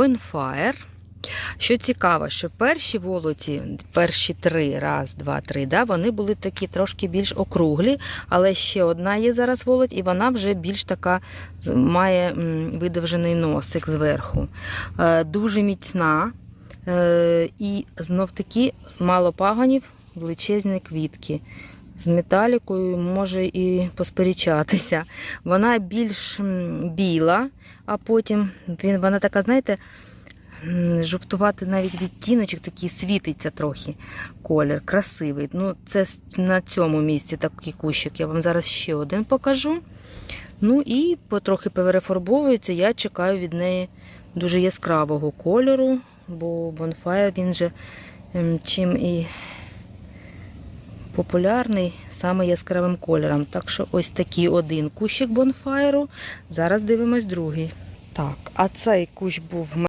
Bonfire. Що цікаво, що перші волоті, перші три, раз, два, три, да, вони були такі трошки більш округлі, але ще одна є зараз волоть, і вона вже більш така має видовжений носик зверху. Е, Дуже міцна. Е, І знов таки мало паганів, величезні квітки. З металікою може і посперечатися. Вона більш біла, а потім вона така, знаєте, жовтувати навіть відтіночок, такий світиться трохи колір, красивий. Ну, це на цьому місці такий кущик. Я вам зараз ще один покажу. Ну і потрохи перефарбовується. Я чекаю від неї дуже яскравого кольору, бо бонфайр він же ем, чим і популярний саме яскравим кольором. Так що ось такий один кущик бонфайру. Зараз дивимось другий. Так, а цей кущ був в